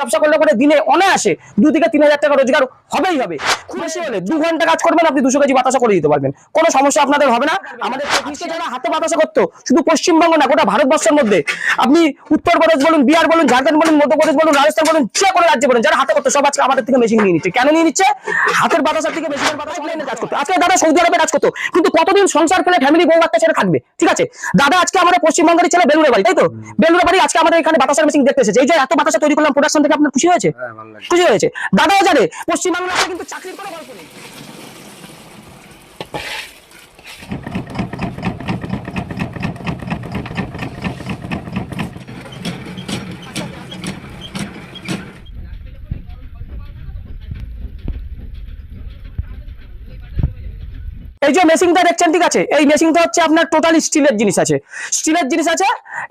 ব্যবসা করলে পরে দিনে অনায়াসে দু থেকে তিন হাজার টাকা রোজগার হবেই হবে। খুব বেশি হলে দু ঘণ্টা কাজ করবেন, আপনি দুশো কেজি বাতাসা করে দিতে পারবেন। কোনো সমস্যা আপনাদের হবে না। আমাদের যারা হাতে বাতাসা করতো, শুধু পশ্চিমবঙ্গ না, গোটা ভারতবর্ষের মধ্যে। আপনি উত্তরপ্রদেশ বলুন, বিহার বলুন, ঝাড়খণ্ড বলুন, মধ্যপ্রদেশ বলুন, রাজস্থান বলুন, যে কোনো রাজ্যে বলুন, যারা হাতে করতো, সব আজকে আমাদের থেকে মেশিন নিয়ে নিচ্ছে। কেন নিয়ে নিচ্ছে? হাতের বাতাসার থেকে মেশিনের বাতাসা অনলাইনে কাজ করতো। আজকে দাদা সৌদি আরবে কাজ করতো, কিন্তু কতদিন সংসার ফেলে ফ্যামিলি বউ বাচ্চা ছেড়ে থাকবে ঠিক আছে? দাদা আজকে আমাদের পশ্চিমবঙ্গের ছেলে বেলুড়ে বাড়ি, তাই তো? বেলুড়ে বাড়ি আজকে আমাদের এখানে বাতাসার মেশিন দেখতে এসেছে। এই যে এত বাতাসা তৈরি করলাম প্রোডাকশন থেকে আপনার খুশি হয়েছে? হ্যাঁ খুশি হয়েছে? দাদাও জানে পশ্চিমবাংলা আছে কিন্তু চাকরির কোনো গল্প নেই। এই যে মেশিনটা দেখছেন ঠিক আছে? এই মেশিনটা হচ্ছে আপনার টোটাল স্টিলের জিনিস আছে। স্টিলের জিনিস আছে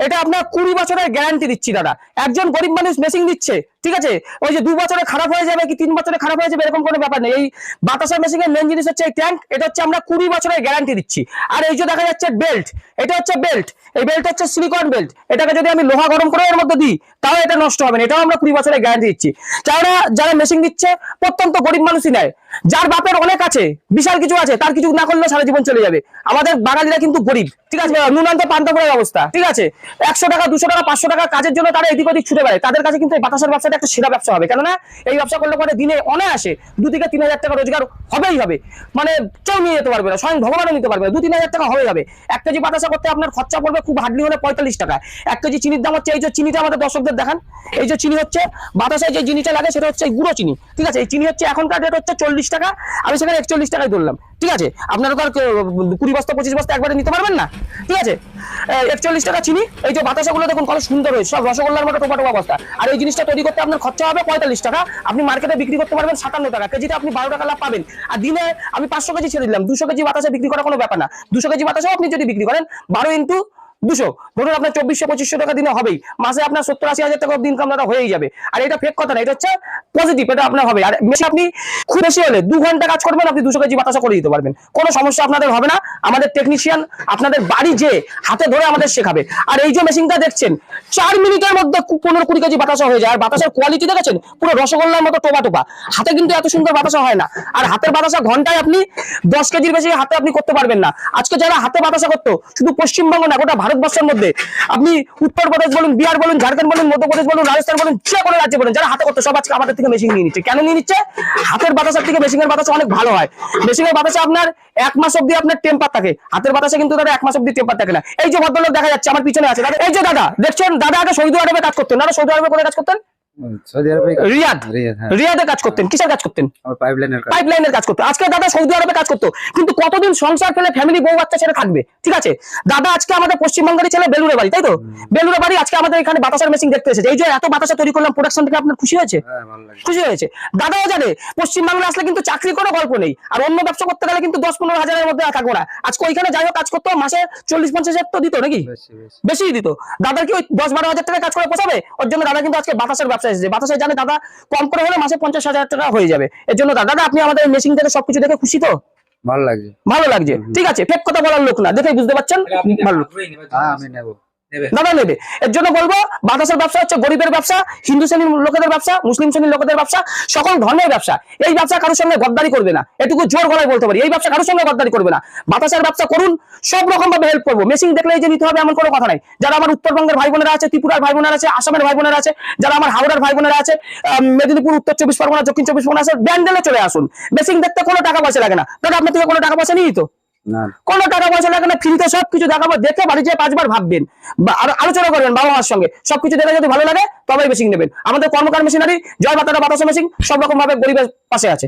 এটা আপনার কুড়ি বছরের গ্যারান্টি দিচ্ছি দাদা। একজন গরিব মানুষ মেশিন দিচ্ছে, ঠিক আছে? ওই যে দু বছরে খারাপ হয়ে যাবে কি তিন বছরে খারাপ হয়ে যাবে, এরকম কোনো ব্যাপার নেই। এই বাতাসা মেশিনের মেন জিনিস হচ্ছে এই ট্যাঙ্ক এটা হচ্ছে আমরা কুড়ি বছরের গ্যারান্টি দিচ্ছি। আর এই যে দেখা যাচ্ছে বেল্ট এটা হচ্ছে বেল্ট এই বেল্ট হচ্ছে সিলিকন বেল্ট এটাকে যদি আমি লোহা গরম করে এর মধ্যে দিই তাও এটা নষ্ট হবে না, এটাও আমরা কুড়ি বছরের গ্যারান্টি দিচ্ছি। যারা যারা মেশিন দিচ্ছে, প্রত্যন্ত গরিব মানুষই নেয়। যার বাপের অনেক আছে, বিশাল কিছু আছে, তার কিছু না করলে সারা জীবন চলে যাবে। আমাদের বাঙালিরা কিন্তু গরিব, ঠিক আছে? নুনান্ত পান্তাপুরের অবস্থা, ঠিক আছে? একশো টাকা, দুশো টাকা, পাঁচশো টাকা কাজের জন্য তারা এদিক ওদিক ছুটে বেড়ায়। তাদের কাছে কিন্তু এই বাতাসের ব্যবসাটা একটা সেরা ব্যবসা হবে। কেননা এই ব্যবসা করলে পরে দিনে অনায়াসে দু থেকে তিন হাজার টাকা রোজগার হবেই হবে। মানে কেউ নিয়ে যেতে পারবে না, স্বয়ং ভগবানও নিতে পারবে না। দু তিন হাজার টাকা হবেই হবে। এক কেজি বাতাসা করতে আপনার খরচা পড়বে খুব হার্ডলি হলে পঁয়তাল্লিশ টাকা। এক কেজি চিনির দাম হচ্ছে, এই যে চিনিটা আমাদের দর্শকদের দেখান, এই যে চিনি হচ্ছে, বাতাসায় যে জিনিসটা লাগে সেটা হচ্ছে গুঁড়ো চিনি। ঠিক আছে? এই চিনি হচ্ছে এখনকার রেট হচ্ছে চল্লিশ টাকা, আমি সেখানে একচল্লিশ টাকায় ধরলাম। ঠিক আছে? আপনারা তো আর কুড়ি বস্তা, পঁচিশ বস্তা একবারে নিতে পারবেন না? ঠিক আছে? একচল্লিশ টাকা চিনি, এই যে বাতাসাগুলো দেখুন কত সুন্দর হয়েছে, সব রসগোল্লার মতো টোপা টোপা বস্তা। আর এই জিনিসটা তৈরি করতে আপনার খরচা হবে পঁয়তাল্লিশ টাকা, আপনি মার্কেটে বিক্রি করতে পারবেন সাতান্ন টাকা, কেজিতে আপনি বারো টাকা লাভ পাবেন। আর দিনে আমি পাঁচশো কেজি ছেড়ে দিলাম, দুশো কেজি বাতাসে বিক্রি করা কোনো ব্যাপার না। দুশো কেজি বাতাসেও আপনি যদি বিক্রি করেন, বারো ইন্টু দুশো। ধরুন আপনার চব্বিশশো, পঁচিশশো টাকা দিনে হবেই। মাসে আপনার সত্তর, আশি হাজার টাকা ইনকাম দাদা হয়েই যাবে। আর এটা ফেক কথা না, এটা হচ্ছে পজিটিভ এটা আপনার হবে। আর বেশি আপনি খুব বেশি হলে দু ঘণ্টা কাজ করবেন, আপনি দুশো কেজি বাতাসা করে দিতে পারবেন। কোনো সমস্যা আপনাদের হবে না। আমাদের টেকনিশিয়ান আপনাদের বাড়ি যে হাতে ধরে আমাদের শেখাবে। আর এই যে মেশিনটা দেখছেন, চার মিনিটের মধ্যে পনেরো কুড়ি কেজি বাতাসা হয়ে যায়। আর বাতাসের কোয়ালিটি দেখেছেন? পুরো রসগোল্লার মতো টোপা টোপা হাতে কিন্তু এত সুন্দর বাতাসা হয় না। আর হাতের বাতাসা ঘন্টায় আপনি দশ কেজির বেশি হাতে আপনি করতে পারবেন না। আজকে যারা হাতে বাতাসা করতো, শুধু পশ্চিমবঙ্গ না, গোটা ভারতবর্ষের মধ্যে আপনি উত্তরপ্রদেশ বলুন, বিহার বলুন, ঝাড়খণ্ড বলুন মধ্যপ্রদেশ বলুন, রাজস্থান বলুন, যে কোনো রাজ্যে বলুন, যারা হাতে করতে সব আজকে আমাদের থেকে মেশিন নিয়ে নিচ্ছে। কেন নিয়ে নিচ্ছে? হাতের বাতাসের থেকে মেশিনের বাতাসে অনেক ভালো হয়। মেশিনের বাতাসে আপনার এক মাস অব্দি আপনার টেম্পার থাকে। হাতের বাতাসে কিন্তু দাদা এক মাস অব্দি টেম্পার থাকে না। এই যে ভদ্রলোক দেখা যাচ্ছে, আমার পিছনে আছে। এই যে দাদা, দেখছেন? দাদা আগে সৌদি আরবে কাজ করতেন। দাদা সৌদি আরবে কোনো কাজ করতেন? সৌদি আরবে রিয়াদ। রিয়াদ হ্যাঁ। রিয়াদে কাজ করতেন কিসের কাজ করতেন? পাইপলাইনের পাইপলাইনের কাজ। করতো আজকে দাদা সৌদি আরবে কাজ করতো কিন্তু কতদিন সংসার ফেলে ফ্যামিলি বউ বাচ্চা ছেড়ে থাকবে? ঠিক আছে? দাদা আজকে আমাদের পশ্চিমবঙ্গের ছেলে বেলুড়ে বাড়ি তাই তো? বেলুড়ে বাড়ি আজকে আমাদের এখানে বাতাসার মেশিন দেখতে এসেছে। এই যে এত বাতাসা তৈরি করলাম প্রোডাকশন থেকে আপনার খুশি হয়েছে? হ্যাঁ ভালো লাগে খুশি হয়েছে? দাদাও জানে পশ্চিমবাংলা আসলে কিন্তু চাকরি কোনো গল্প নেই। আর অন্য ব্যবসা করতে গেলে কিন্তু দশ পনেরো হাজারের মধ্যে থাকব না আজকে ওইখানে যাই হোক কাজ করতো মাসে চল্লিশ পঞ্চাশ হাজার তো দিত নাকি? বেশি দিত। দাদার কি ওই দশ বারো হাজার টাকা কাজ করে পোষাবে? ওর জন্য দাদা কিন্তু আজকে বাতাসের ব্যবসা এসেছে বাতাসে জানে দাদা কম করে হলে মাসে পঞ্চাশ হাজার টাকা হয়ে যাবে। এর জন্য দাদা দাদা আপনি আমাদের মেশিন থেকে সবকিছু দেখে খুশি তো? ভালো লাগছে। ভালো লাগছে। ঠিক আছে ফেক কথা বলার লোক না। দেখে বুঝতে পারছেন? ভালো। হ্যাঁ আমি নেব। গদ্দারি করবে না। এটুকু জোর গলায় বলতে পারি, এই ব্যবসা কারোর সঙ্গে গদ্দারি করবে না। বাতাসের ব্যবসা করুন, সব রকম ভাবে হেল্প করব। মেশিন দেখলে যে নিতে হবে এমন কোনো কথা নাই। যারা আমার উত্তরবঙ্গের ভাই বোনেরা আছে, ত্রিপুরার ভাই বোনেরা আছে, আসামের ভাই বোনেরা আছে, যারা আমার হাওড়ার ভাই বোনেরা আছে মেদিনীপুর, উত্তর চব্বিশ পরগনা, দক্ষিণ চব্বিশ পরগনা আছে, ব্যান্ডেলে চলে আসুন। মেশিন দেখতে কোনো টাকা পয়সা লাগে না। দাদা, আপনার থেকে কোনো টাকা পয়সা নিয়ে তো। কোনো টাকা পয়সা লাগে না ফ্রিতে সবকিছু দেখাবো, দেখে বাড়ি যেয়ে পাঁচবার ভাববেন। আলোচনা করবেন বাবা মার সঙ্গে। সবকিছু দেখে যদি ভালো লাগে, তবেই মেশিন নেবেন। আমাদের কর্মকার মেশিনারি জয় বাতারা বাতাসা মেশিন, সব রকম ভাবে গরিবের পাশে আছে।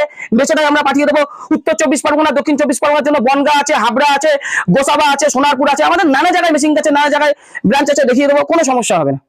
মেচেদায় আমরা পাঠিয়ে দেবো উত্তর চব্বিশ পরগনা, দক্ষিণ চব্বিশ পরগনার জন্য বনগা আছে, হাবড়া আছে, গোসাবা আছে, সোনারপুর আছে, আমাদের নানা জায়গায় মেশিন আছে, নানা জায়গায় ব্রাঞ্চ আছে, দেখিয়ে দেবো, কোনো সমস্যা হবে না।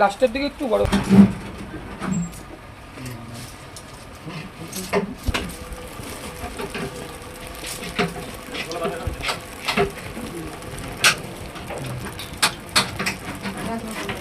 লাস্টের দিকে একটু বড় Gracias.